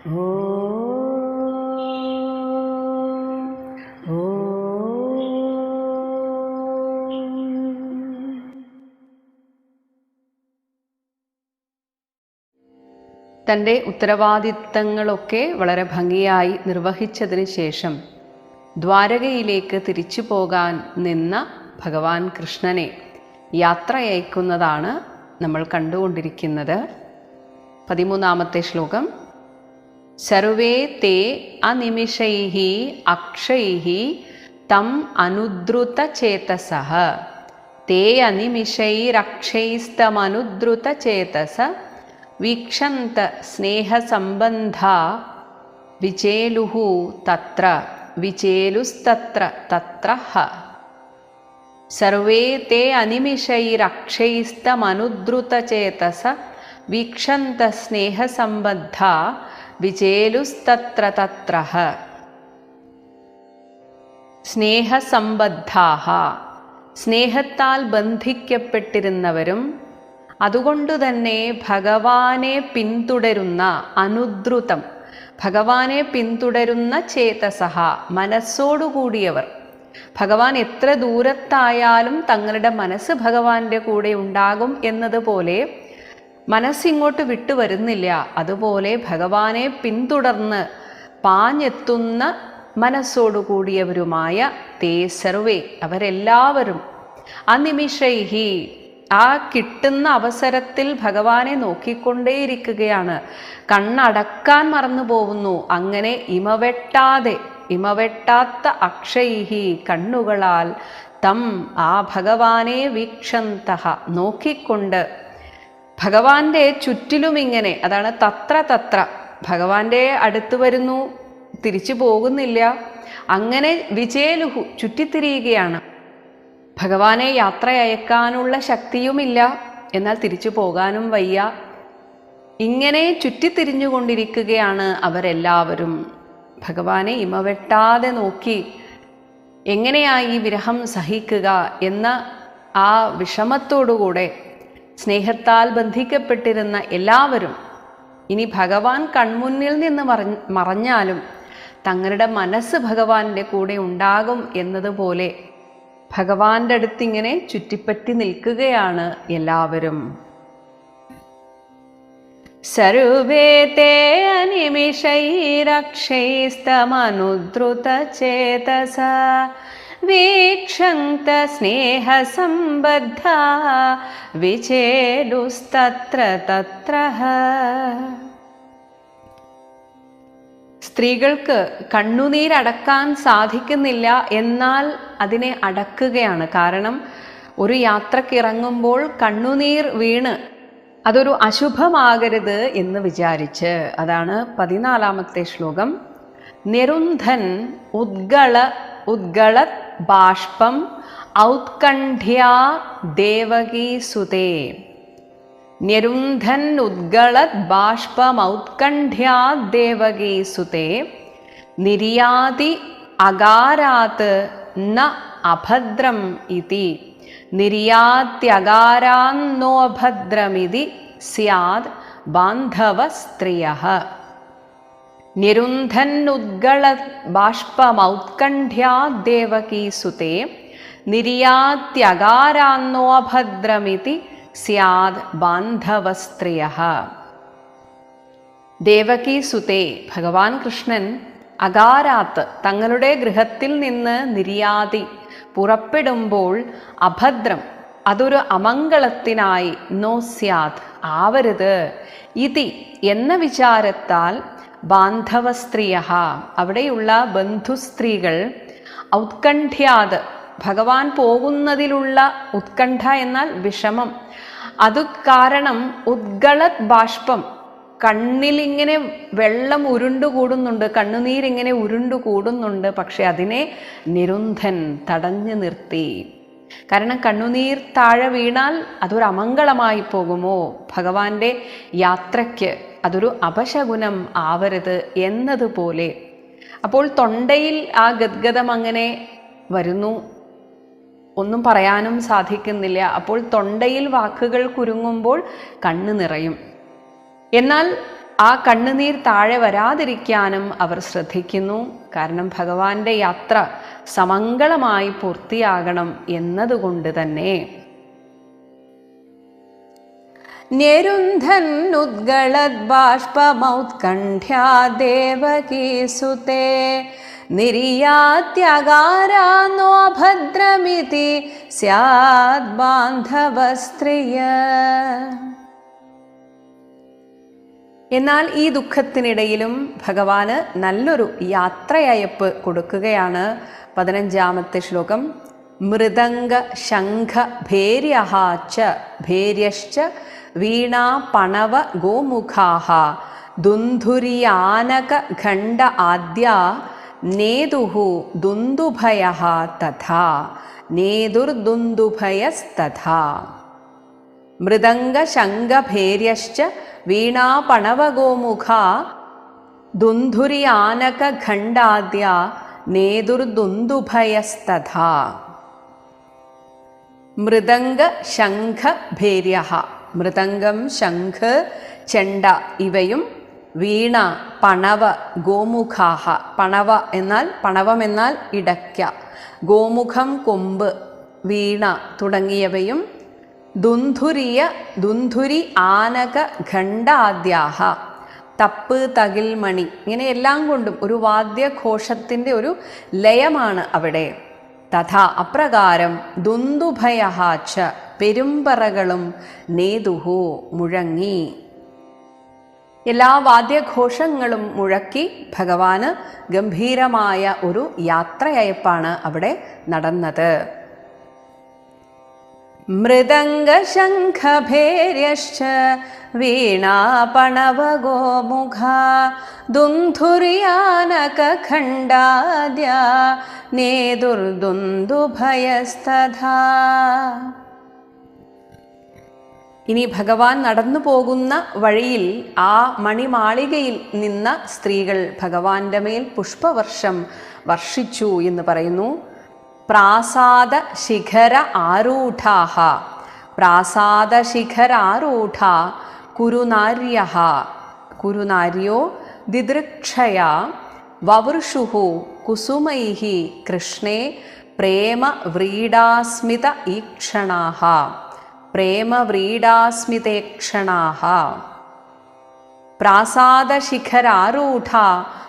തന്റെ ഉത്തരവാദിത്തങ്ങളൊക്കെ വളരെ ഭംഗിയായി നിർവഹിച്ചതിന് ശേഷം ദ്വാരകയിലേക്ക് തിരിച്ചു പോകാൻ നിന്ന ഭഗവാൻ കൃഷ്ണനെ യാത്രയയക്കുന്നതാണ് നമ്മൾ കണ്ടുകൊണ്ടിരിക്കുന്നത്. പതിമൂന്നാമത്തെ ശ്ലോകം. സർവേ തേ അനിമിഷൈ അക്ഷൈ തം അനുദ്രുതചേതസഃ തേ അനിമിഷൈരക്ഷൈസ്തമനുദ്രുതചേതസ വീക്ഷന്ത സ്നേഹസംബന്ധ വിചേലുഃ തത്ര വിചേലുസ്തത്ര തത്ര ഹ സർവേ തേ അനിമിഷൈരക്ഷൈസ്തമനുദ്രുതചേതസ വീക്ഷന്ത സ്നേഹസംബദ്ധ വിചേലുസ്തത്ര തത്ര സ്നേഹസംബദ്ധാഹ. സ്നേഹത്താൽ ബന്ധിക്കപ്പെട്ടിരുന്നവരും അതുകൊണ്ടുതന്നെ ഭഗവാനെ പിന്തുടരുന്ന അനുദ്രുതം ഭഗവാനെ പിന്തുടരുന്ന ചേതസഹ മനസ്സോടുകൂടിയവർ ഭഗവാൻ എത്ര ദൂരത്തായാലും തങ്ങളുടെ മനസ്സ് ഭഗവാന്റെ കൂടെ ഉണ്ടാകും എന്നതുപോലെ മനസ്സിങ്ങോട്ട് വിട്ടു വരുന്നില്ല. അതുപോലെ ഭഗവാനെ പിന്തുടർന്ന് പാഞ്ഞെത്തുന്ന മനസ്സോടുകൂടിയവരുമായ തേ സർവേ അവരെല്ലാവരും. അനിമിഷൈഹി ആ കിട്ടുന്ന അവസരത്തിൽ ഭഗവാനെ നോക്കിക്കൊണ്ടേയിരിക്കുകയാണ്. കണ്ണടക്കാൻ മറന്നു പോകുന്നു. അങ്ങനെ ഇമവെട്ടാതെ ഇമവെട്ടാത്ത അക്ഷൈഹി കണ്ണുകളാൽ തം ആ ഭഗവാനെ വീക്ഷന്തഹ നോക്കിക്കൊണ്ട് ഭഗവാന്റെ ചുറ്റിലും ഇങ്ങനെ അതാണ് തത്ര തത്ര. ഭഗവാന്റെ അടുത്ത് വരുന്നു തിരിച്ചു പോകുന്നില്ല. അങ്ങനെ വിജയലുഹു ചുറ്റിത്തിരിയുകയാണ്. ഭഗവാനെ യാത്ര അയക്കാനുള്ള ശക്തിയുമില്ല എന്നാൽ തിരിച്ചു പോകാനും വയ്യ. ഇങ്ങനെ ചുറ്റിത്തിരിഞ്ഞുകൊണ്ടിരിക്കുകയാണ് അവരെല്ലാവരും. ഭഗവാനെ ഇമവെട്ടാതെ നോക്കി എങ്ങനെയാ ഈ വിരഹം സഹിക്കുക? എന്ന ആ വിഷമത്തോടുകൂടെ സ്നേഹത്താൽ ബന്ധിക്കപ്പെട്ടിരുന്ന എല്ലാവരും ഇനി ഭഗവാൻ കൺമുന്നിൽ നിന്ന് മറ മറഞ്ഞാലും തങ്ങളുടെ മനസ്സ് ഭഗവാന്റെ കൂടെ ഉണ്ടാകും എന്നതുപോലെ ഭഗവാന്റെ അടുത്തിങ്ങനെ ചുറ്റിപ്പറ്റി നിൽക്കുകയാണ് എല്ലാവരും. തേ അനിമിഷൈരക്ഷൈസ്തമനുദ്രുതചേതസ വീക്ഷന്ത സ്നേഹസംബദ്ധ വിചേലുസ്തത്ര തത്ര സ്ത്രീകൾക്ക് കണ്ണുനീരടക്കാൻ സാധിക്കുന്നില്ല എന്നാൽ അതിനെ അടക്കുകയാണ്. കാരണം ഒരു യാത്രക്കിറങ്ങുമ്പോൾ കണ്ണുനീർ വീണ് അതൊരു അശുഭമാകരുത് എന്ന് വിചാരിച്ച്. അതാണ് പതിനാലാമത്തെ ശ്ലോകം. നിരുന്ധൻ ഉദ്ഗള ഉദ്ഗള ബാഷ്പം ഔത്കണ്ഠ്യാ ദേവകീസുതേ സുതേ. നിരുന്ധൻ ഉദ്ഗളത് ബാഷ്പമൗത്കണ്ഠ്യാ ദേവകീ സുതേ. നിര്യാതി അകാരാത് ന അഭദ്രം ഇതി. നിര്യാത്യകാരാന്നോഭദ്രമിതി സ്യാദ് ബാന്ധവ സുതേ നിര്യാത്യകാരാന്നോഭദ്രമിതി സ്യാദ് ബാന്ധവസ്ത്രിയ. ദേവകി സുതേ ഭഗവാൻ കൃഷ്ണൻ അകാരാത്ത് തങ്ങളുടെ ഗൃഹത്തിൽ നിന്ന് നിര്യാതി പുറപ്പെടുമ്പോൾ അഭദ്രം അതൊരു അമംഗളത്തിനായി നോ സ്യാദ് ആവരുത്. ഇതി എന്ന വിചാരത്താൽ ബാന്ധവസ്ത്രീയ അവിടെയുള്ള ബന്ധുസ്ത്രീകൾ ഔത്കണ്ഠ്യാത്. ഭഗവാൻ പോകുന്നതിലുള്ള ഉത്കണ്ഠ എന്നാൽ വിഷമം. അത് കാരണം ഉദ്ഗളത് ബാഷ്പം. കണ്ണിലിങ്ങനെ വെള്ളം ഉരുണ്ടുകൂടുന്നുണ്ട്. കണ്ണുനീരിങ്ങനെ ഉരുണ്ടുകൂടുന്നുണ്ട്. പക്ഷെ അതിനെ നിരുന്ധൻ തടഞ്ഞു നിർത്തി. കാരണം കണ്ണുനീർ താഴെ വീണാൽ അതൊരു അമംഗളമായി പോകുമോ? ഭഗവാന്റെ യാത്രയ്ക്ക്. അതൊരു അപശകുനം ആവരുത് എന്നതുപോലെ. അപ്പോൾ തൊണ്ടയിൽ ആ ഗദ്ഗതം അങ്ങനെ വരുന്നു. ഒന്നും പറയാനും സാധിക്കുന്നില്ല. അപ്പോൾ തൊണ്ടയിൽ വാക്കുകൾ കുരുങ്ങുമ്പോൾ കണ്ണ് നിറയും. എന്നാൽ ആ കണ്ണുനീർ താഴെ വരാതിരിക്കാനും അവർ ശ്രദ്ധിക്കുന്നു. കാരണം ഭഗവാന്റെ യാത്ര സമംഗളമായി പൂർത്തിയാകണം എന്നതുകൊണ്ട് തന്നെ. ന്യരുന്ധന്നുദ്ഗളദ്ബാഷ്പമൗത്കണ്ഠ്യാ ദേവകീസുതേ നിര്യാത്യകാരാന്നോ ഭദ്രമിതി സ്യാദ് ബാന്ധവസ്ത്രിയ എന്നാൽ ഈ ദുഃഖത്തിനിടയിലും ഭഗവാന് നല്ലൊരു യാത്രയയപ്പ് കൊടുക്കുകയാണ് പതിനഞ്ചാമത്തെ ശ്ലോകം. മൃദംഗ ശംഖ ഭേര്യഹാച്ച ഭേര്യശ്ച വീണ പണവ ഗോമുഖാഹ. ദുന്ധുരിയാനക ഖണ്ഡ ആദ്യ നേതുഹു ദുന്ദുഭയ തഥാ. നേതുർദുന്ദുഭയസ്തഥാ. മൃദംഗ ശംഖഭേര്യശ്ച വീണാപണവഗോമുഖ ദുന്ധുരിയാനക ഖണ്ഡാദ്യ നേതുർദുന്ദുഭയസ്തഥാ. മൃദംഗശംഖഭേര്യ ശംഖ ഭേര്യ മൃദംഗം ശംഖ് ചെണ്ട ഇവയും വീണ പണവ ഗോമുഖാഹ. പണവ എന്നാൽ പണവം എന്നാൽ ഇടയ്ക്ക. ഗോമുഖം കൊമ്പ് വീണ തുടങ്ങിയവയും ദുന്ധുരിയ ദുന്ധുരി ആനക ഖണ്ഡാദ്യാഹ. തപ്പ് തകിൽ മണി ഇങ്ങനെയെല്ലാം കൊണ്ടും ഒരു വാദ്യഘോഷത്തിന്റെ ഒരു ലയമാണ് അവിടെ. തഥാ അപ്രകാരം ദുന്ദുഭയഹാച്ച പെരുമ്പറകളും നേതുഹു മുഴങ്ങി. എല്ലാ വാദ്യഘോഷങ്ങളും മുഴക്കി ഭഗവാന് ഗംഭീരമായ ഒരു യാത്രയയപ്പാണ് അവിടെ നടന്നത്. മൃദംഗശംഖഭേര്യശ്ച വീണാപണവഗോമുഖ ദുന്ധുര്യാനകഖണ്ഡാദ്യ നേതുർദുന്ദുഭയസ്തഥാ. ഇനി ഭഗവാൻ നടന്നു പോകുന്ന വഴിയിൽ ആ മണിമാളികയിൽ നിന്ന സ്ത്രീകൾ ഭഗവാന്റെ മേൽ പുഷ്പവർഷം വർഷിച്ചു എന്ന് പറയുന്നു. പ്രാസാദ ശിഖര ആരൂഢാഹ. പ്രാസാദ ശിഖര ആരൂഢ കുരുനാര്യ കുരുനാര്യോ ദിദൃക്ഷയ വവൃഷുഹു കുസുമൈഹി കൃഷ്ണേ പ്രേമ വ്രീഡാസ്മിത ഈക്ഷണാഹ. പ്രേമവ്രീഡാസ്മിതേക്ഷണാः പ്രാസാദശിഖരാരൂഢ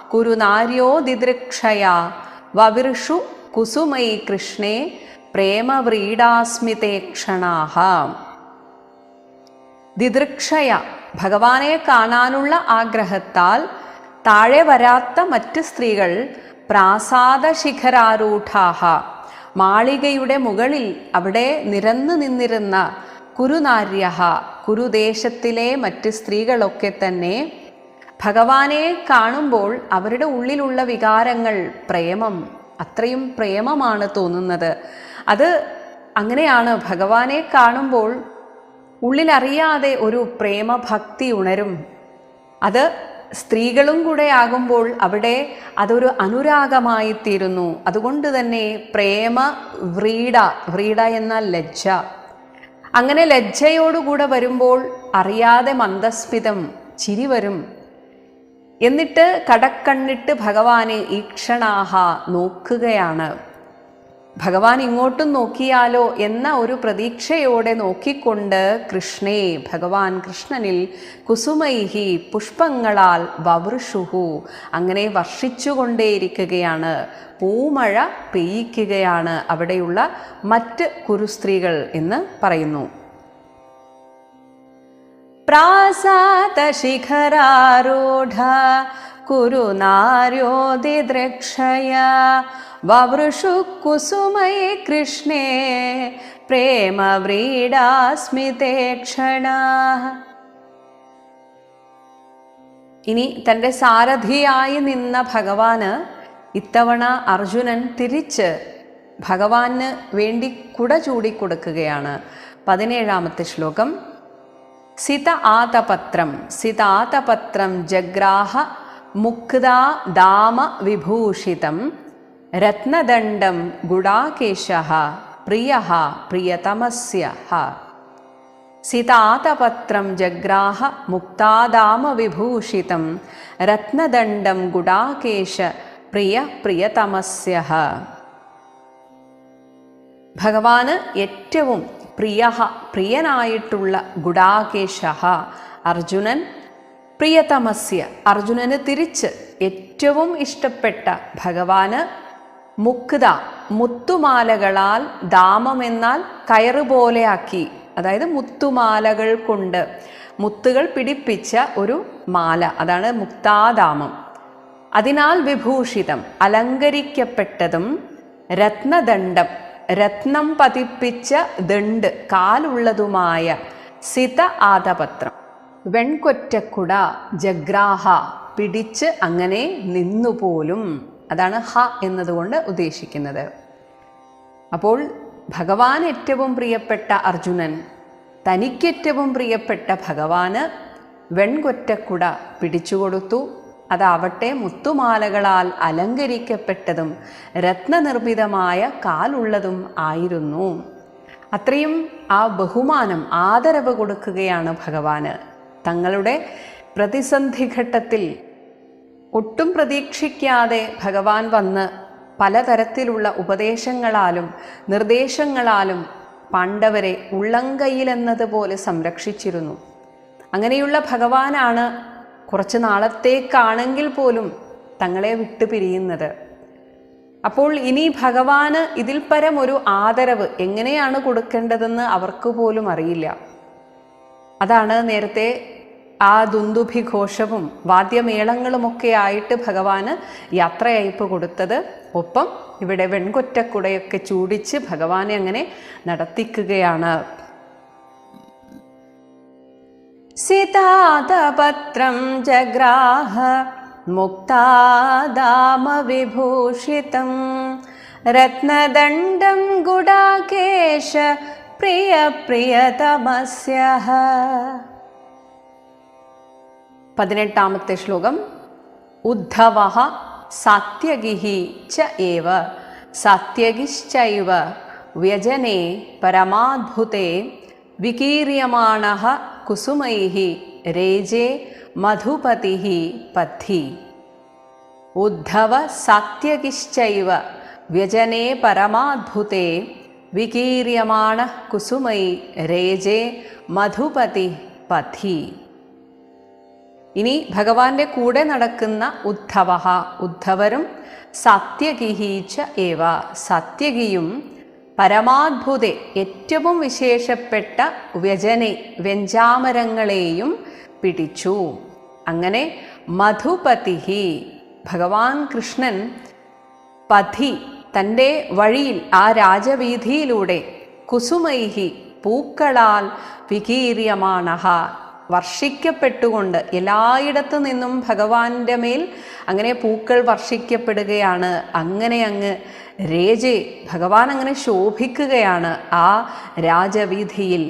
കുരുനാര്യോ ദിദൃക്ഷയ വവിർഷു കുസുമൈ കൃഷ്ണേ പ്രേമവ്രീഡാസ്മിതേക്ഷണാഹ. ദിദൃക്ഷയ ഭഗവാനെ കാണാനുള്ള ആഗ്രഹത്താൽ താഴെ വരാത്ത മറ്റ് സ്ത്രീകൾ പ്രാസാദശിഖരാരൂഢാഹ മാളികയുടെ മുകളിൽ അവിടെ നിരന്നു നിന്നിരുന്ന കുരുനാര്യ കുരുദേശത്തിലെ മറ്റ് സ്ത്രീകളൊക്കെ തന്നെ ഭഗവാനെ കാണുമ്പോൾ അവരുടെ ഉള്ളിലുള്ള വികാരങ്ങൾ പ്രേമം അത്രയും പ്രേമമാണ് തോന്നുന്നത്. അത് അങ്ങനെയാണ് ഭഗവാനെ കാണുമ്പോൾ ഉള്ളിലറിയാതെ ഒരു പ്രേമഭക്തി ഉണരും. അത് സ്ത്രീകളും കൂടെ ആകുമ്പോൾ അവിടെ അതൊരു അനുരാഗമായി തീരുന്നു. അതുകൊണ്ട് തന്നെ പ്രേമ വ്രീഡ വ്രീഡ എന്നാൽ ലജ്ജ. അങ്ങനെ ലജ്ജയോടുകൂടെ വരുമ്പോൾ അറിയാതെ മന്ദസ്മിതം ചിരി വരും. എന്നിട്ട് കടക്കണ്ണിട്ട് ഭഗവാനെ ഈക്ഷണാഹ നോക്കുകയാണ്. ഭഗവാൻ ഇങ്ങോട്ടും നോക്കിയാലോ എന്ന ഒരു പ്രതീക്ഷയോടെ നോക്കിക്കൊണ്ട് കൃഷ്ണേ ഭഗവാൻ കൃഷ്ണനിൽ കുസുമൈഹി പുഷ്പങ്ങളാൽ വവൃഷുഹു. അങ്ങനെ വർഷിച്ചുകൊണ്ടേയിരിക്കുകയാണ്. പൂമഴ പെയ്യിക്കുകയാണ് അവിടെയുള്ള മറ്റ് കുരുസ്ത്രീകൾ എന്ന് പറയുന്നു. പ്രാസാദശിഖരാരൂഢ വവൃഷു കുസുമൈ കൃഷ്ണേ പ്രേമവ്രീഡാസ്മിതേക്ഷണ. ഇനി തന്റെ സാരഥിയായി നിന്ന ഭഗവാന് ഇത്തവണ അർജുനൻ തിരിച്ച് ഭഗവാന് വേണ്ടി കുട ചൂടിക്കൊടുക്കുകയാണ്. പതിനേഴാമത്തെ ശ്ലോകം. സിത ആതപത്രം സിതാതപത്രം ജഗ്രാഹ മുക്താ ദാമ വിഭൂഷിതം രത്നദണ്ഡം ഗുഡാകേശ പ്രിയ പ്രിയതമസ്യ. സിതാതപത്രം ജഗ്രാഹ മുക്താദാമവിഭൂഷിതം രത്നദണ്ഡം ഗുഡാകേശ പ്രിയ പ്രിയതമസ്യ. ഭഗവാന് ഏറ്റവും പ്രിയ പ്രിയനായിട്ടുള്ള ഗുഡാകേശ അർജുനൻ പ്രിയതമസ്യ. അർജുനന് തിരിച്ച് ഏറ്റവും ഇഷ്ടപ്പെട്ട ഭഗവാന് മുക്ത മുത്തുമാലകളാൽ ദാമമെന്നാൽ കയറുപോലെയാക്കി അതായത് മുത്തുമാലകൾ കൊണ്ട് മുത്തുകൾ പിടിപ്പിച്ച ഒരു മാല. അതാണ് മുക്താദാമം. അതിനാൽ വിഭൂഷിതം അലങ്കരിക്കപ്പെട്ടതും രത്നദണ്ഡം രത്നം പതിപ്പിച്ച ദണ്ട് കാലുള്ളതുമായ സിത ആദപത്രം. വെൺകൊറ്റക്കുട ജഗ്രാഹ പിടിച്ച് അങ്ങനെ നിന്നുപോലും അതാണ് ഹ എന്നതുകൊണ്ട് ഉദ്ദേശിക്കുന്നത്. അപ്പോൾ ഭഗവാൻ ഏറ്റവും പ്രിയപ്പെട്ട അർജുനൻ തനിക്കേറ്റവും പ്രിയപ്പെട്ട ഭഗവാന് വെൺകൊറ്റക്കുട പിടിച്ചുകൊടുത്തു അതാവട്ടെ മുത്തുമാലകളാൽ അലങ്കരിക്കപ്പെട്ടതും രത്നനിർമ്മിതമായ കാലുള്ളതും ആയിരുന്നു. അത്രയും ആ ബഹുമാനം ആദരവ് കൊടുക്കുകയാണ് ഭഗവാന്. തങ്ങളുടെ പ്രതിസന്ധി ഘട്ടത്തിൽ ഒട്ടും പ്രതീക്ഷിക്കാതെ ഭഗവാൻ വന്ന് പലതരത്തിലുള്ള ഉപദേശങ്ങളാലും നിർദ്ദേശങ്ങളാലും പാണ്ഡവരെ ഉള്ളംകൈയിലെന്നതുപോലെ സംരക്ഷിച്ചിരുന്നു. അങ്ങനെയുള്ള ഭഗവാനാണ് കുറച്ച് നാളത്തേക്കാണെങ്കിൽ പോലും തങ്ങളെ വിട്ടുപിരിയുന്നത്. അപ്പോൾ ഇനി ഭഗവാന് ഇതിൽ പരം ഒരു ആദരവ് എങ്ങനെയാണ് കൊടുക്കേണ്ടതെന്ന് അവർക്ക് പോലും അറിയില്ല. അതാണ് നേരത്തെ ആ ദുന്ദുഭിഘോഷവും വാദ്യമേളങ്ങളുമൊക്കെ ആയിട്ട് ഭഗവാന് യാത്രയയപ്പ് കൊടുത്തത്. ഒപ്പം ഇവിടെ വെൺകൊറ്റക്കുടയൊക്കെ ചൂടിച്ച് ഭഗവാനെ അങ്ങനെ നടത്തിക്കുകയാണ്. സിതാതപത്രം ജഗ്രാഹ മുക്താദാമവിഭൂഷിതം. രത്നദണ്ഡം ഗുഡാകേശ പ്രിയ പ്രിയതമസ്യ പതിനെട്ടാമത്തെ ശ്ലോകം. ഉദ്ധവ സാത്യഗിഹി ച ഏവ സാത്യഗിശ്ചൈവ വ്യജനെ പരമാദ്ഭുതേ വികീര്യമാണ കുസുമൈ രേജേ മധുപതി പദ്ധി. ഉദ്ധവ സാത്യകിശ്ചൈവ വ്യജനെ പരമാദ്ഭുതേ വികീര്യമാണ കുസുമൈ രേജേ മധുപതി പഥി ഇനി ഭഗവാന്റെ കൂടെ നടക്കുന്ന ഉദ്ധവ ഉദ്ധവരും സത്യഗിഹീച്ച ഏവ. സത്യകിയും പരമാത്ഭുതെ ഏറ്റവും വിശേഷപ്പെട്ട വ്യജനെ വ്യഞ്ചാമരങ്ങളെയും പിടിച്ചു. അങ്ങനെ മധുപതിഹി ഭഗവാൻ കൃഷ്ണൻ പഥി തന്റെ വഴിയിൽ ആ രാജവീതിയിലൂടെ കുസുമൈഹി പൂക്കളാൽ വികീര്യമാണഹ. വർഷിക്കപ്പെട്ടുകൊണ്ട് എല്ലായിടത്തു നിന്നും ഭഗവാന്റെ മേൽ അങ്ങനെ പൂക്കൾ വർഷിക്കപ്പെടുകയാണ്. അങ്ങനെ അങ്ങ് രേജെ ഭഗവാൻ അങ്ങനെ ശോഭിക്കുകയാണ് ആ രാജവീഥിയിൽ.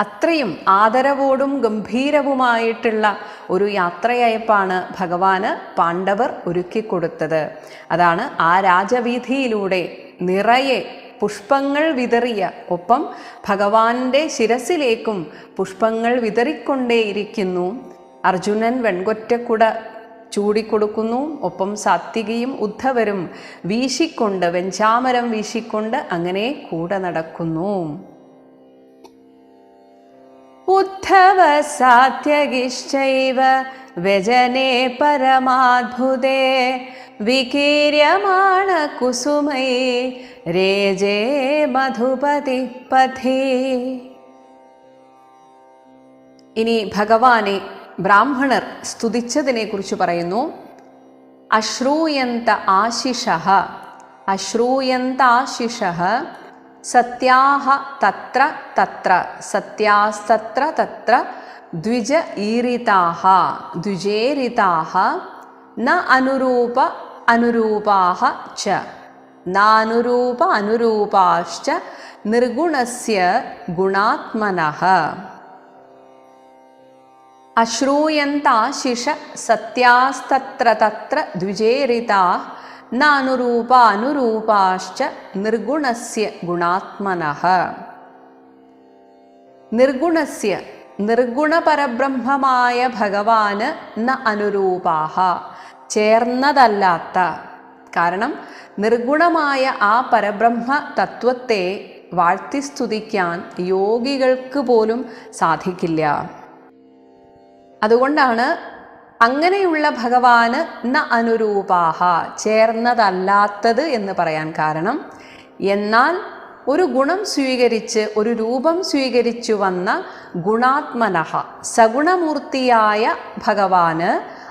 അത്രയും ആദരവോടും ഗംഭീരവുമായിട്ടുള്ള ഒരു യാത്രയയപ്പാണ് ഭഗവാന് പാണ്ഡവർ ഒരുക്കിക്കൊടുത്തത്. അതാണ് ആ രാജവീഥിയിലൂടെ നിറയെ പുഷ്പങ്ങൾ വിതറിയ ഒപ്പം ഭഗവാന്റെ ശിരസിലേക്കും പുഷ്പങ്ങൾ വിതറിക്കൊണ്ടേയിരിക്കുന്നു. അർജുനൻ വെൺകൊറ്റക്കുട ചൂടിക്കൊടുക്കുന്നു. ഒപ്പം സാത്വികയും ഉദ്ധവരും വീശിക്കൊണ്ട് വെഞ്ചാമരം വീശിക്കൊണ്ട് അങ്ങനെ കൂടെ നടക്കുന്നു. ഉദ്ധവ സാത്യകിശ്ചൈവ വ്യജനേ പരമാത്ഭുതേ വികീര്യമാണ കുസുമേ രേജേ മധുപതി പഥേ. ഇനി ഭഗവാനെ ബ്രാഹ്മണർ സ്തുതിച്ചതിനെ കുറിച്ച് പറയുന്നു. അശ്രൂയന്ത ആശിഷ. അശ്രൂയന്ത ആശിഷ സത്യാഹ തത്ര തത്ര. സത്യാസ്തത്ര തത്ര. ദ്വിജ ഈരിതാഹ. ദ്വിജേരിതാഹ. ന അനുരൂപ അനുരൂപാഹ ച. നാനുരൂപ അനുരൂപാശ്ച നിർഗുണസ്യ ഗുണാത്മനഃ. അശ്രൂയന്താശിഷ സത്യാസ്തത്ര തത്ര ദ്വിജേരിതാ നാനുരൂപ അനുരൂപാശ്ച നിർഗുണസ്യ ഗുണാത്മനഃ. നിർഗുണസ്യ നിർഗുണപരബ്രഹ്മമായ ഭഗവാന് ന അനുരൂപാഹ. ചേർന്നതല്ലാത്ത കാരണം നിർഗുണമായ ആ പരബ്രഹ്മ തത്വത്തെ വാഴ്ത്തി സ്തുതിക്കാൻ യോഗികൾക്ക് പോലും സാധിക്കില്ല. അതുകൊണ്ടാണ് അങ്ങനെയുള്ള ഭഗവാന് ന അനുരൂപാഹ ചേർന്നതല്ലാത്തത് എന്ന് പറയാൻ കാരണം. എന്നാൽ ഒരു ഗുണം സ്വീകരിച്ച് ഒരു രൂപം സ്വീകരിച്ചു വന്ന ഗുണാത്മനഹ സഗുണമൂർത്തിയായ ഭഗവാന്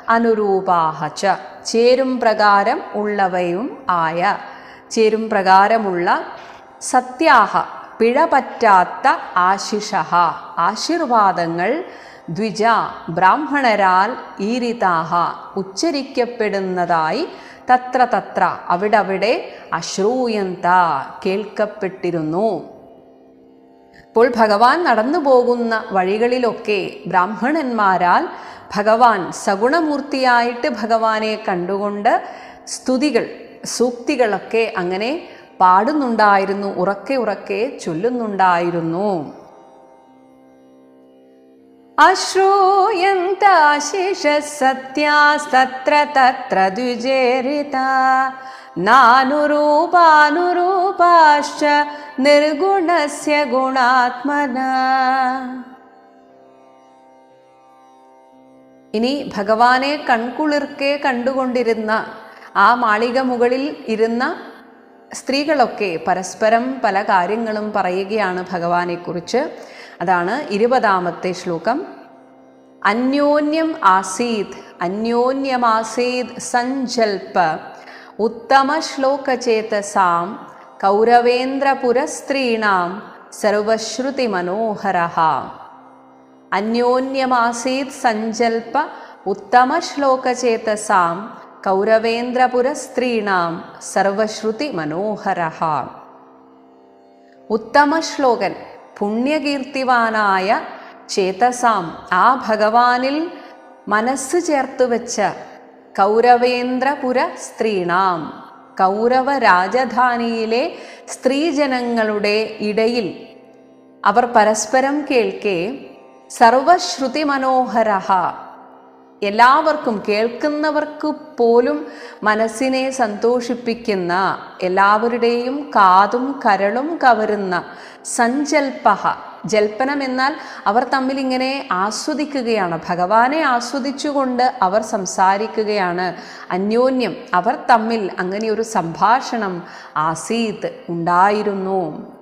അനുരൂപാഹ ച. ചേരും പ്രകാരം ഉള്ളവയും ആയ. ചേരും പ്രകാരമുള്ള സത്യാഹ പിഴപറ്റാത്ത ആശിഷ ആശീർവാദങ്ങൾ ദ്വിജ ബ്രാഹ്മണരാൽ ഈരിതാഹ ഉച്ചരിക്കപ്പെടുന്നതായി തത്ര തത്ര അവിടവിടെ അശ്രൂയന്ത കേൾക്കപ്പെട്ടിരുന്നു. അപ്പോൾ ഭഗവാൻ നടന്നു പോകുന്ന വഴികളിലൊക്കെ ബ്രാഹ്മണന്മാരാൽ ഭഗവാൻ സഗുണമൂർത്തിയായിട്ട് ഭഗവാനെ കണ്ടുകൊണ്ട് സ്തുതികൾ സൂക്തികളൊക്കെ അങ്ങനെ പാടുന്നുണ്ടായിരുന്നു ഉറക്കെ ഉറക്കെ ചൊല്ലുന്നുണ്ടായിരുന്നു. അശ്രൂയന്താശിഷസത്യാസ്തത്ര തത്ര ദ്വിജേരിത നാനുരൂപാനുരൂപാശ്ച നിർഗുണസ്യ ഗുണാത്മന. ഇനി ഭഗവാനെ കൺകുളിർക്കെ കണ്ടുകൊണ്ടിരുന്ന ആ മാളിക മുകളിൽ ഇരുന്ന സ്ത്രീകളൊക്കെ പരസ്പരം പല കാര്യങ്ങളും പറയുകയാണ് ഭഗവാനെക്കുറിച്ച്. അതാണ് ഇരുപതാമത്തെ ശ്ലോകം. അന്യോന്യം ആസീത് അന്യോന്യമാസീത് സഞ്ജൽപ സർവശ്രുതി മനോഹര അന്യോന്യമാസീത് സഞ്ജൽപ ഉത്തമ ശ്ലോകചേതസാം കൗരവേന്ദ്രപുരസ്ത്രീണാം സർവശ്രുതി മനോഹര ഉത്തമ ശ്ലോകൻ പുണ്യകീർത്തിവാനായ ചേതസാം ആ ഭഗവാനിൽ മനസ്സ് ചേർത്ത് വെച്ച കൗരവേന്ദ്രപുര സ്ത്രീണാം കൗരവ രാജധാനിയിലെ സ്ത്രീജനങ്ങളുടെ ഇടയിൽ അവർ പരസ്പരം കേൾക്കെ സർവശ്രുതി മനോഹര എല്ലാവർക്കും കേൾക്കുന്നവർക്ക് പോലും മനസ്സിനെ സന്തോഷിപ്പിക്കുന്ന എല്ലാവരുടെയും കാതും കരളും കവരുന്ന സഞ്ചൽപ്പഹ. ജൽപ്പനം എന്നാൽ അവർ തമ്മിൽ ഇങ്ങനെ ആസ്വദിക്കുകയാണ്. ഭഗവാനെ ആസ്വദിച്ചുകൊണ്ട് അവർ സംസാരിക്കുകയാണ്. അന്യോന്യം അവർ തമ്മിൽ അങ്ങനെ ഒരു സംഭാഷണം ആസീത് ഉണ്ടായിരുന്നു.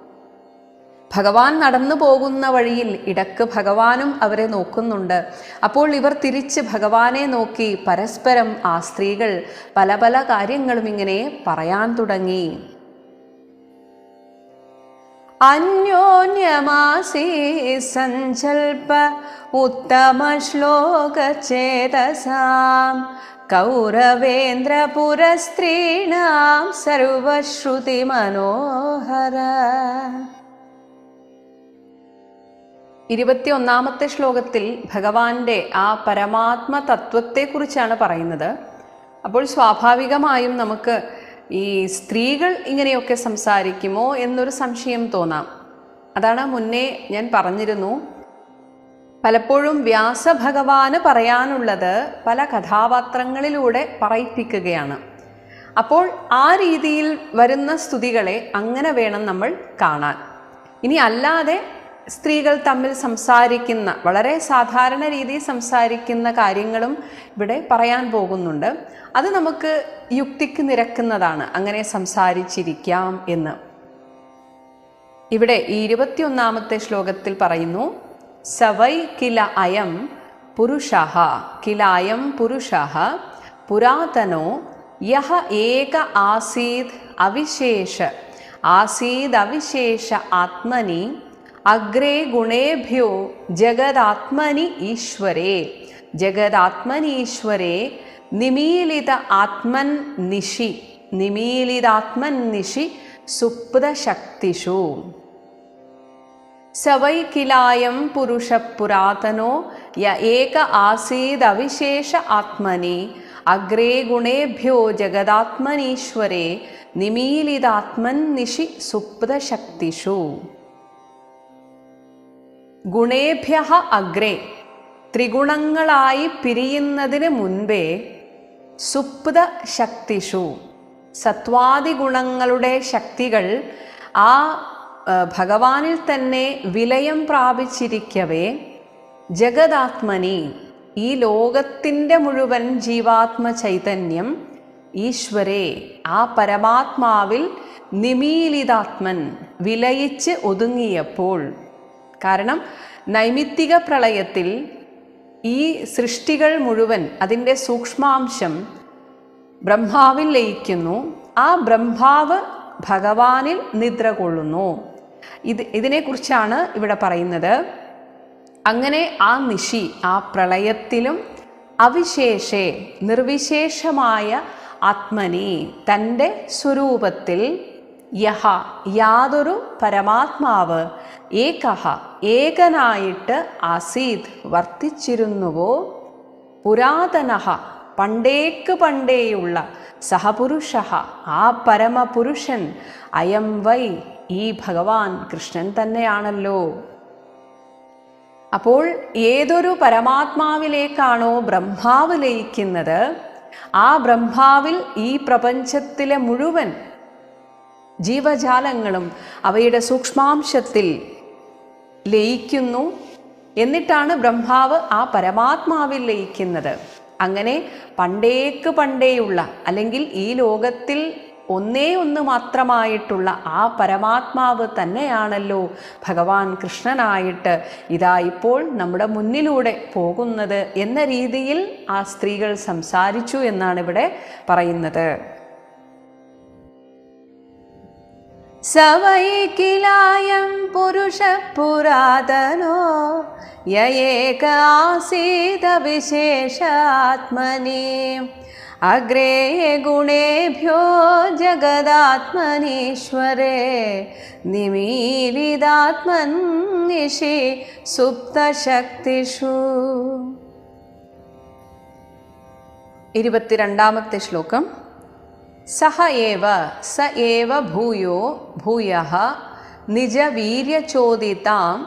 ഭഗവാൻ നടന്നു പോകുന്ന വഴിയിൽ ഇടയ്ക്ക് ഭഗവാനും അവരെ നോക്കുന്നുണ്ട്. അപ്പോൾ ഇവർ തിരിച്ച് ഭഗവാനെ നോക്കി പരസ്പരം ആ സ്ത്രീകൾ പല പല കാര്യങ്ങളും ഇങ്ങനെ പറയാൻ തുടങ്ങി. അന്യോന്യമാസീ സഞ്ചൽപ ഉത്തമ ശ്ലോകചേതസാം കൗരവേന്ദ്രപുരസ്ത്രീണാം സർവശ്രുതി മനോഹര ഇരുപത്തിയൊന്നാമത്തെ ശ്ലോകത്തിൽ ഭഗവാന്റെ ആ പരമാത്മ തത്വത്തെക്കുറിച്ചാണ് പറയുന്നത്. അപ്പോൾ സ്വാഭാവികമായും നമുക്ക് ഈ സ്ത്രീകൾ ഇങ്ങനെയൊക്കെ സംസാരിക്കുമോ എന്നൊരു സംശയം തോന്നാം. അതാണ് മുന്നേ ഞാൻ പറഞ്ഞിരുന്നു. പലപ്പോഴും വ്യാസഭഗവാന് പറയാനുള്ളത് പല കഥാപാത്രങ്ങളിലൂടെ പറയിപ്പിക്കുകയാണ്. അപ്പോൾ ആ രീതിയിൽ വരുന്ന സ്തുതികളെ അങ്ങനെ വേണം നമ്മൾ കാണാൻ. ഇനി അല്ലാതെ സ്ത്രീകൾ തമ്മിൽ സംസാരിക്കുന്ന വളരെ സാധാരണ രീതിയിൽ സംസാരിക്കുന്ന കാര്യങ്ങളും ഇവിടെ പറയാൻ പോകുന്നുണ്ട്. അത് നമുക്ക് യുക്തിക്ക് നിരക്കുന്നതാണ്. അങ്ങനെ സംസാരിച്ചിരിക്കാം എന്ന്. ഇവിടെ ഈ ഇരുപത്തിയൊന്നാമത്തെ ശ്ലോകത്തിൽ പറയുന്നു സവൈ കില അയം പുരുഷ കില അയം പുരാതനോ യഹ ഏക ആസീത് അവിശേഷ. ആസീദ് അവിശേഷ ആത്മനി അഗ്രേ ഗുണേഭ്യോ ജഗദാത്മനി ഈശ്വരേ ജഗദാത്മനീശ്വരേ നിമീലിത ആത്മൻ നിഷി നിമീലിതാത്മൻ നിഷി സുപ്തശക്തിഷു സവൈ കിലായം പുരുഷ പുരാതനോ യ ഏക ആസീദവിശേഷ ആത്മനി അഗ്രേ ഗുണേഭ്യോ ജഗദാത്മനീശ്വരേ നിമീലിതാത്മൻ നിഷി സുപ്തശക്തിഷു ഗുണേഭ്യ അഗ്രേ. ത്രിഗുണങ്ങളായി പിരിയുന്നതിന് മുൻപേ സുപ്ത ശക്തിഷു സത്വാദി ഗുണങ്ങളുടെ ശക്തികൾ ആ, ഭഗവാനിൽ തന്നെ വിലയം പ്രാപിച്ചിരിക്കവേ. ജഗദാത്മനി ഈ ലോകത്തിന്റെ മുഴുവൻ ജീവാത്മ ചൈതന്യം ഈശ്വരെ ആ പരമാത്മാവിൽ നിമീലിതാത്മൻ വിലയിച്ച് ഒതുങ്ങിയപ്പോൾ കാരണം നൈമിത്തിക പ്രളയത്തിൽ ഈ സൃഷ്ടികൾ മുഴുവൻ അതിന്റെ സൂക്ഷ്മാംശം ബ്രഹ്മാവിൽ ലയിക്കുന്നു. ആ ബ്രഹ്മാവ് ഭഗവാനിൽ നിദ്ര കൊള്ളുന്നു. ഇത് ഇതിനെക്കുറിച്ചാണ് ഇവിടെ പറയുന്നത്. അങ്ങനെ ആ നിശി ആ പ്രളയത്തിലും അവിശേഷേ നിർവിശേഷമായ ആത്മനി തന്റെ സ്വരൂപത്തിൽ യഹ യാതൊരു പരമാത്മാവ് ഏകഹ ഏകനായിട്ട് ആസീത് വർത്തിച്ചിരുന്നുവോ? പുരാതനഹ പണ്ടേക്ക് പണ്ടേയുള്ള സഹപുരുഷ ആ പരമപുരുഷൻ അയം വൈ ഈ ഭഗവാൻ കൃഷ്ണൻ തന്നെയാണല്ലോ. അപ്പോൾ ഏതൊരു പരമാത്മാവിലേക്കാണോ ബ്രഹ്മാവ് ലയിക്കുന്നത്? ആ ബ്രഹ്മാവിൽ ഈ പ്രപഞ്ചത്തിലെ മുഴുവൻ ജീവജാലങ്ങളും അവയുടെ സൂക്ഷ്മാംശത്തിൽ ലയിക്കുന്നു എന്നിട്ടാണ് ബ്രഹ്മാവ് ആ പരമാത്മാവിൽ ലയിക്കുന്നത്. അങ്ങനെ പണ്ടേക്ക് പണ്ടേയുള്ള അല്ലെങ്കിൽ ഈ ലോകത്തിൽ ഒന്നേ ഒന്ന് മാത്രമായിട്ടുള്ള ആ പരമാത്മാവ് തന്നെയാണല്ലോ ഭഗവാൻ കൃഷ്ണനായിട്ട് ഇതാ ഇപ്പോൾ നമ്മുടെ മുന്നിലൂടെ പോകുന്നത് എന്ന രീതിയിൽ ആ സ്ത്രീകൾ സംസാരിച്ചു എന്നാണ് ഇവിടെ പറയുന്നത്. स वै किलायं पुरुषः पुरातनो य एक आसीदविशेषात्मनि अग्रे गुणेभ्यो जगदात्मनीश्वरे निमीलिदात्मन्निशि സുപ്തശക്തിഷു ഇരുപത്തിരണ്ടാമത്തെ ശ്ലോകം सः एव स एव भूयो भूयः निजवीर्यचोदितां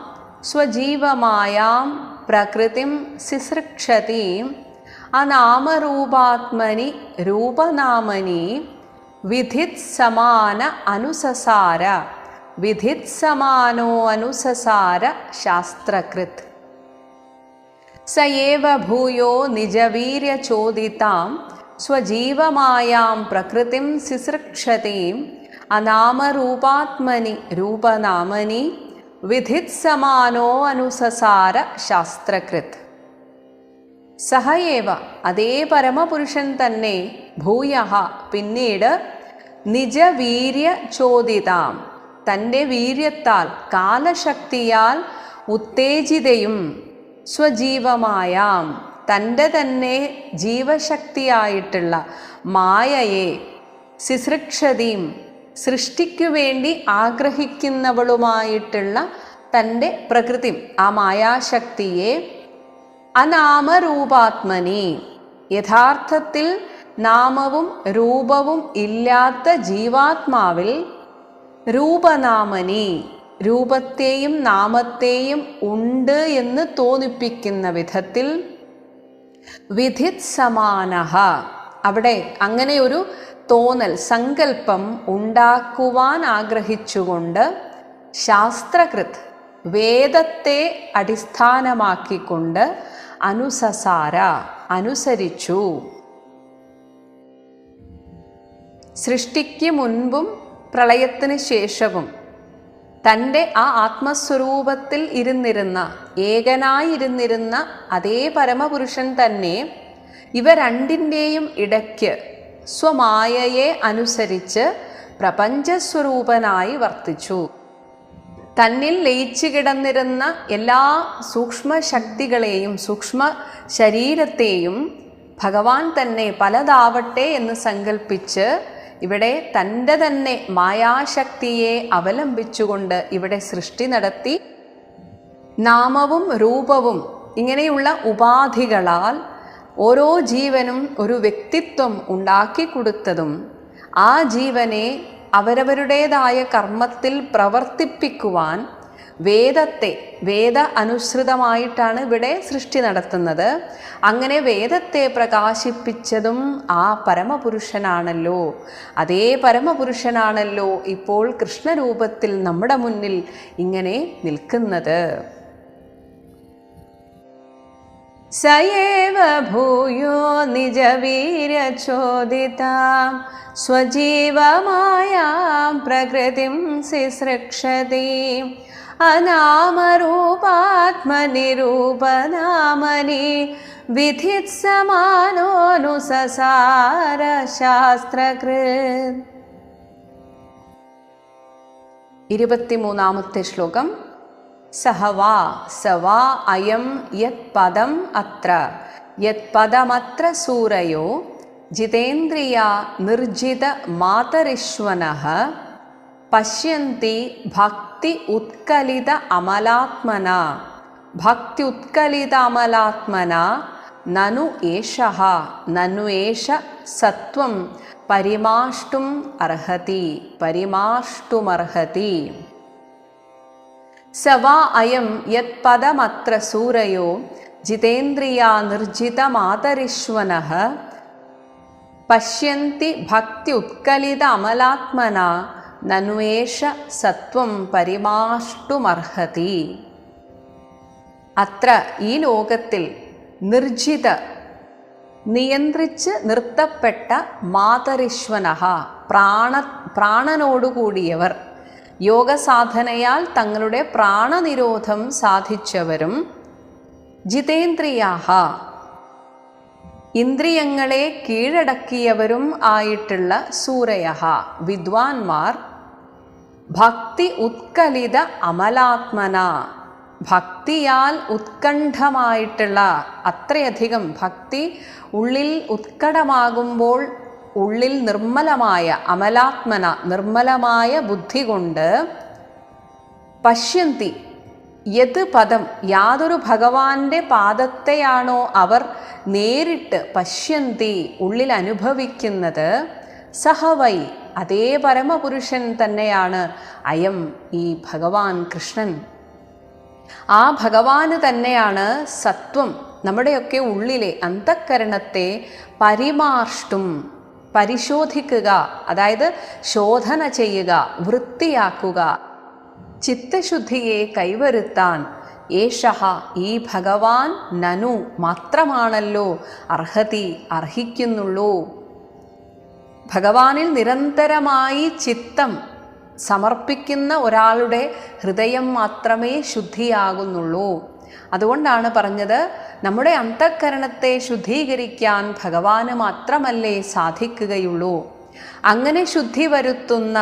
स्वजीवमायां प्रकृतिं सिसृक्षतिम् अनामरूपात्मनि रूपनामनि विधित्समान अनुससार शास्त्रकृत्। स एव भूयो निजवीर्यचोदितां സ്വജീവമായാം പ്രകൃതിം ശുശ്രക്ഷതയും അനാമരൂപാത്മനി രൂപനാമനി വിധിത്സമാനോ അനുസസാര ശാസ്ത്രകൃത്. സഹയേവ അതേ പരമപുരുഷൻ തന്നെ ഭൂയ പിന്നീട് നിജവീര്യ ചോദിതാം. തന്റെ വീര്യത്താൽ കാലശക്തിയാൽ ഉത്തേജിതയും സ്വജീവമായാം. തന്റെ തന്നെ ജീവശക്തിയായിട്ടുള്ള മായയെ ശുശ്രക്ഷതയും സൃഷ്ടിക്കു വേണ്ടി ആഗ്രഹിക്കുന്നവളുമായിട്ടുള്ള തന്റെ പ്രകൃതി ആ മായാശക്തിയെ അനാമരൂപാത്മനി. യഥാർത്ഥത്തിൽ നാമവും രൂപവും ഇല്ലാത്ത ജീവാത്മാവിൽ രൂപനാമനി. രൂപത്തെയും നാമത്തെയും ഉണ്ട് എന്ന് തോന്നിപ്പിക്കുന്ന വിധത്തിൽ വിധിത് സമാനഹ അവിടെ അങ്ങനെ ഒരു തോന്നൽ സങ്കല്പം ഉണ്ടാക്കുവാൻ ആഗ്രഹിച്ചുകൊണ്ട് ശാസ്ത്രകൃത് വേദത്തെ അടിസ്ഥാനമാക്കിക്കൊണ്ട് അനുസസാര അനുസരിച്ചു. സൃഷ്ടിക്ക് മുൻപും പ്രളയത്തിന് ശേഷവും തന്റെ ആ ആത്മസ്വരൂപത്തിൽ ഇരുന്നിരുന്ന ഏകനായിരുന്നിരുന്ന അതേ പരമപുരുഷൻ തന്നെ ഇവ രണ്ടിന്റെയും ഇടയ്ക്ക് സ്വമായയെ അനുസരിച്ച് പ്രപഞ്ചസ്വരൂപനായി വർത്തിച്ചു. തന്നിൽ ലയിച്ചു കിടന്നിരുന്ന എല്ലാ സൂക്ഷ്മ ശക്തികളെയും സൂക്ഷ്മ ശരീരത്തെയും ഭഗവാൻ തന്നെ പലതാവട്ടെ എന്ന് സങ്കല്പിച്ച് ഇവിടെ തന്റെ തന്നെ മായാശക്തിയെ അവലംബിച്ചുകൊണ്ട് ഇവിടെ സൃഷ്ടി നടത്തി നാമവും രൂപവും ഇങ്ങനെയുള്ള ഉപാധികളാൽ ഓരോ ജീവനും ഒരു വ്യക്തിത്വം ഉണ്ടാക്കിക്കൊടുത്തതും ആ ജീവനെ അവരവരുടേതായ കർമ്മത്തിൽ പ്രവർത്തിപ്പിക്കുവാൻ വേദത്തെ വേദ അനുസൃതമായിട്ടാണ് ഇവിടെ സൃഷ്ടി നടത്തുന്നത്. അങ്ങനെ വേദത്തെ പ്രകാശിപ്പിച്ചതും ആ പരമപുരുഷനാണല്ലോ. അതേ പരമപുരുഷനാണല്ലോ ഇപ്പോൾ കൃഷ്ണരൂപത്തിൽ നമ്മുടെ മുന്നിൽ ഇങ്ങനെ നിൽക്കുന്നത്. സയേവ ഭൂയോ നിജവീരചോദിതാം സ്വജീവമായ പ്രകൃതിം ശുശ്രക്ഷതീം അനാമരൂപാത്മനിരൂപനാമനി വിധിത്സമാനോനുസസാരശാസ്ത്രകൃത് ഇരുപത്തിമൂന്നാമത്തെ ശ്ലോകം. സഹവാ സവാ അയം യത് പദം അത്ര. യത് പദമത്ര സൂരയോ ജിതേന്ദ്രിയ നിർജിത മാതരിശ്വനഃ पश्यन्ति भक्ति उत्कलित अमलात्मना। भक्त्युत्कलित अमलात्मना ननु एषः ननु एष सत्वं परिमाष्टुम् अर्हति परिमाष्टुमर्हति स वा अयं यत्पदमत्र सूरयो जितेन्द्रिया जितेन्द्रियानुर्जितमातरिश्वनः पश्यन्ति भक्त्युत्कलित अमलात्मना നനുവേഷ സത്വം പരിമാഷ്ടുമർഹതി. അത്ര ഈ ലോകത്തിൽ നിർജിത നിയന്ത്രിച്ച് നിർത്തപ്പെട്ട മാതരിശ്വനഹ പ്രാണ പ്രാണനോടുകൂടിയവർ യോഗസാധനയാൽ തങ്ങളുടെ പ്രാണനിരോധം സാധിച്ചവരും ജിതേന്ദ്രിയാഹ. ഇന്ദ്രിയങ്ങളെ കീഴടക്കിയവരും ആയിട്ടുള്ള സൂരയഹ വിദ്വാൻമാർ ഭക്തി ഉത്കലിത അമലാത്മന. ഭക്തിയാൽ ഉത്കണ്ഠമായിട്ടുള്ള അത്രയധികം ഭക്തി ഉള്ളിൽ ഉത്കടമാകുമ്പോൾ ഉള്ളിൽ നിർമ്മലമായ അമലാത്മന നിർമ്മലമായ ബുദ്ധി കൊണ്ട് പശ്യന്തി യത് പദം യാതൊരു ഭഗവാന്റെ പാദത്തെയാണോ അവർ നേരിട്ട് പശ്യന്തി ഉള്ളിൽ അനുഭവിക്കുന്നത്. സഹവൈ അതേ പരമപുരുഷൻ തന്നെയാണ്. അയം ഈ ഭഗവാൻ കൃഷ്ണൻ. ആ ഭഗവാന് തന്നെയാണ് സത്വം. നമ്മുടെയൊക്കെ ഉള്ളിലെ അന്ധക്കരണത്തെ പരിമാർഷ്ടും പരിശോധിക്കുക അതായത് ശോധന ചെയ്യുക വൃത്തിയാക്കുക. ചിത്തശുദ്ധിയെ കൈവരുത്താൻ ഏഷഹ ഈ ഭഗവാൻ നനു മാത്രമാണല്ലോ അർഹതി അർഹിക്കുന്നുള്ളൂ. ഭഗവാനിൽ നിരന്തരമായി ചിത്തം സമർപ്പിക്കുന്ന ഒരാളുടെ ഹൃദയം മാത്രമേ ശുദ്ധിയാകുന്നുള്ളൂ. അതുകൊണ്ടാണ് പറഞ്ഞത് നമ്മുടെ അന്തഃക്കരണത്തെ ശുദ്ധീകരിക്കാൻ ഭഗവാന് മാത്രമല്ലേ സാധിക്കുകയുള്ളൂ. അങ്ങനെ ശുദ്ധി വരുത്തുന്ന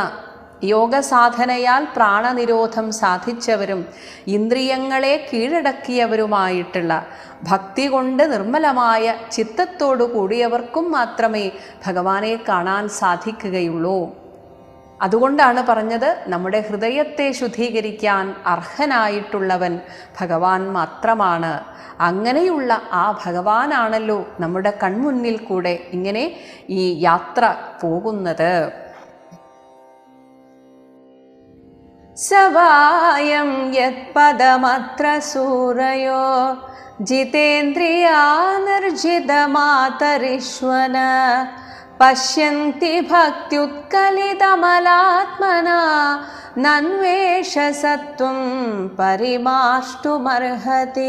യോഗസാധനയാൽ പ്രാണനിരോധം സാധിച്ചവരും ഇന്ദ്രിയങ്ങളെ കീഴടക്കിയവരുമായിട്ടുള്ള ഭക്തി കൊണ്ട് നിർമ്മലമായ ചിത്തത്തോടു കൂടിയവർക്കും മാത്രമേ ഭഗവാനെ കാണാൻ സാധിക്കുകയുള്ളൂ. അതുകൊണ്ടാണ് പറഞ്ഞത് നമ്മുടെ ഹൃദയത്തെ ശുദ്ധീകരിക്കാൻ അർഹനായിട്ടുള്ളവൻ ഭഗവാൻ മാത്രമാണ്. അങ്ങനെയുള്ള ആ ഭഗവാനാണല്ലോ നമ്മുടെ കൺമുന്നിൽ കൂടെ ഇങ്ങനെ ഈ യാത്ര പോകുന്നത്. सवायं यत्पदमत्र सूरयो। जितेन्द्रिया निर्जितमातरिष्वन पश्यन्ति भक्त्युत्कलितमलात्मना। नन्वेष सत्त्वं परिमाष्टुमर्हति